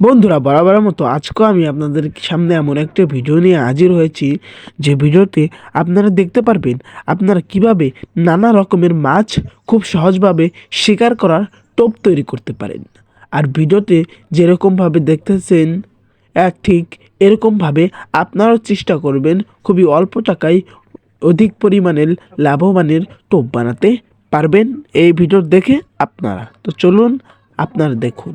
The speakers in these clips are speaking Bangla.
বন্ধুরা, বরাবরের মতো আজকেও আমি আপনাদের সামনে এমন একটা ভিডিও নিয়ে হাজির হয়েছি। যে ভিডিওতে আপনারা দেখতে পারবেন আপনারা কীভাবে নানা রকমের মাছ খুব সহজভাবে শিকার করার টোপ তৈরি করতে পারেন। আর ভিডিওতে যেরকমভাবে দেখতেছেন এক ঠিক এরকমভাবে আপনারাও চেষ্টা করবেন খুবই অল্প টাকায় অধিক পরিমাণের লাভবানের টোপ বানাতে পারবেন এই ভিডিও দেখে আপনারা। তো চলুন, আপনারা দেখুন।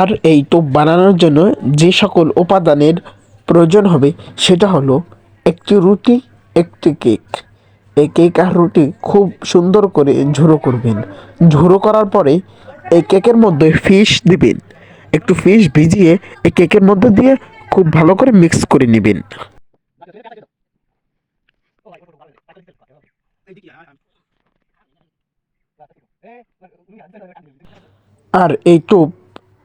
আর এই টোপ বানানোর জন্য যে সকল উপাদানের প্রয়োজন হবে, সেটা হলো একটি রুটি, একটি কেক। এই কেক আর রুটি খুব সুন্দর করে ঝুড়ো করবেন। ঝুড়ো করার পরে এই কেকের মধ্যে ফিশ দিবেন। একটু ফিশ ভিজিয়ে এই কেকের মধ্যে দিয়ে খুব ভালো করে মিক্স করে নেবেন। আর এই টোপ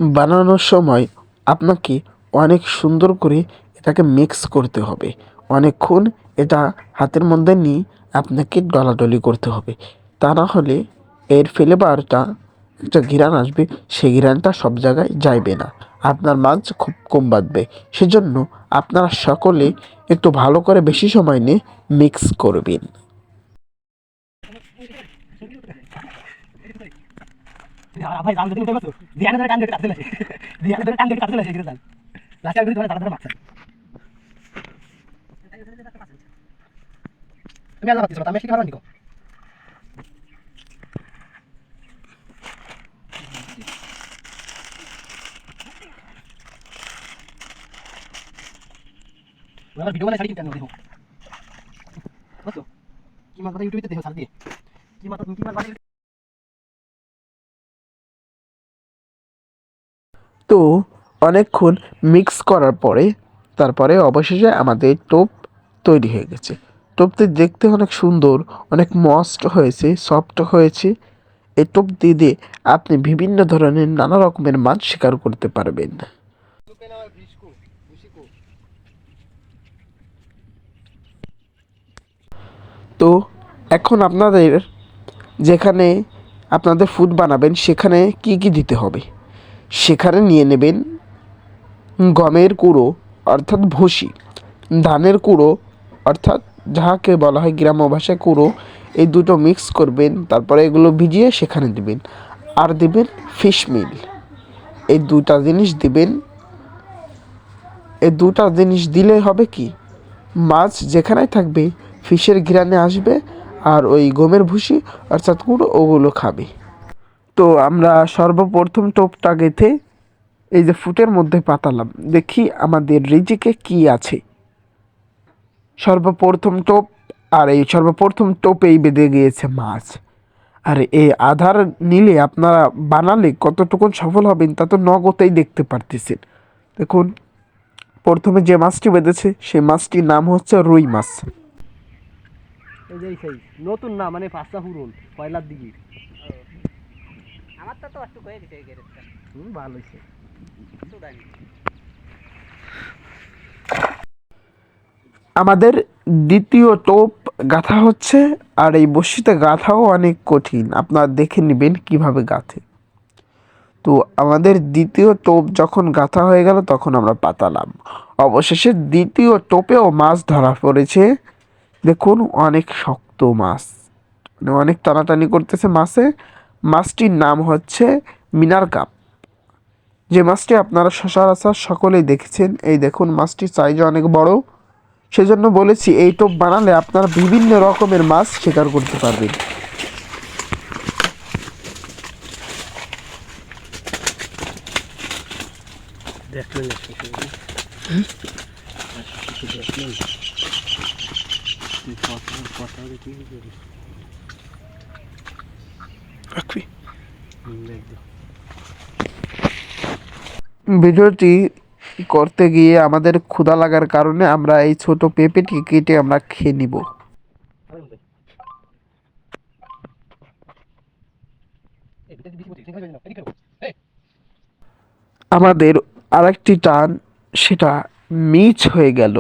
বানানোর সময় আপনাকে অনেক সুন্দর করে এটাকে মিক্স করতে হবে। অনেকক্ষণ এটা হাতের মধ্যে নিয়ে আপনাকে ডলাডলি করতে হবে। তা না হলে এর ফ্লেভারটা একটা ঘিরান আসবে, সেই ঘিরানটা সব জায়গায় যাইবে না। আপনার মাছ খুব কম বাঁধবে। সেজন্য আপনারা সকলে একটু ভালো করে বেশি সময় নিয়ে মিক্স করবেন। ভাই জাল যদি গেছো দিয়ানে ধরে টান দিয়ে কাটতে লাগে দিয়ানে ধরে ধরে ধরে ভিডিও বানাই শাড়ি কিনতে দেখো। বুঝছ? কি ইউটিউবে দেখো সার দিয়ে। কি মাছ কি মাছ তো অনেকক্ষণ মিক্স করার পরে তারপরে অবশেষে আমাদের টোপ তৈরি হয়ে গেছে। টোপটি দেখতে অনেক সুন্দর, অনেক মস্ট হয়েছে সফট হয়েছে। এই টোপ দিয়ে দিয়ে আপনি বিভিন্ন ধরনের নানা রকমের মাছ শিকার করতে পারবেন। তো এখন আপনাদের যেখানে আপনাদের ফুড বানাবেন, সেখানে কি কি দিতে হবে? সেখানে নিয়ে নেবেন গমের কুড়ো, অর্থাৎ ভুসি, ধানের কুড়ো, অর্থাৎ যাহাকে বলা হয় গ্রাম্য ভাষায় কুড়ো, এই দুটো মিক্স করবেন, তারপরে এগুলো ভিজিয়ে সেখানে দেবেন। আর দেবেন ফিশ মিল এই দুটা জিনিস দিবেন। এই দুটা জিনিস দিলে হবে কি? মাছ যেখানেই থাকবে ফিশের ঘিরানে আসবে, আর ওই গমের ভুসি, অর্থাৎ কুড়ো, ওগুলো খাবে। তো আমরা সর্বপ্রথম টোপটা গেথে এই যে ফুটের মধ্যে পাতালাম। দেখি আমাদের রিজিকে কি আছে। সর্বপ্রথম টোপ, আর এই সর্বপ্রথম টোপেই বেঁধে গিয়েছে মাছ। আর এই আধার নিলে আপনারা বানালে কতটুকুন সফল হবেন তা তো নগতেই দেখতে পারতেছেন। দেখুন, প্রথমে যে মাছটি বেঁধেছে, সেই মাছটির নাম হচ্ছে রুই মাছ। নতুন না মানে পাঁচটা হুরুন পয়লার দিকে আমার তো তো হয়ে গেছে এই গ্যারেজটা। হুম ভালো হয়েছে। আমাদের দ্বিতীয় টোপ গাঁথা হচ্ছে আর এই বসিতে গাঁথাও অনেক কঠিন। আপনারা দেখে নেবেন কীভাবে গাঁথে। তো আমাদের দ্বিতীয় টোপ যখন গাঁথা হয়ে গেল তখন আমরা পাতালাম। অবশেষে দ্বিতীয় টোপেও মাছ ধরা পড়েছে। দেখুন অনেক শক্ত মাছ। মানে অনেক টানাটানি করতেছে মাছে। মাছটির নাম হচ্ছে মিনার কাপ। যে মাছটি আপনারা সচরাচর সকলেই দেখেছেন এই দেখুন মাছটির সাইজ অনেক বড়। সেজন্য বলেছি এই টোপ বানালে আপনারা বিভিন্ন রকমের মাছ শিকার করতে পারবেন। দেখলেন ভিডিওটি করতে গিয়ে আমাদের ক্ষুধা লাগার কারণে আমরা এই ছোট পেঁপেটি কেটে আমরা খেয়ে নিব। আমাদের আরেকটি টান, সেটা মিচ হয়ে গেল।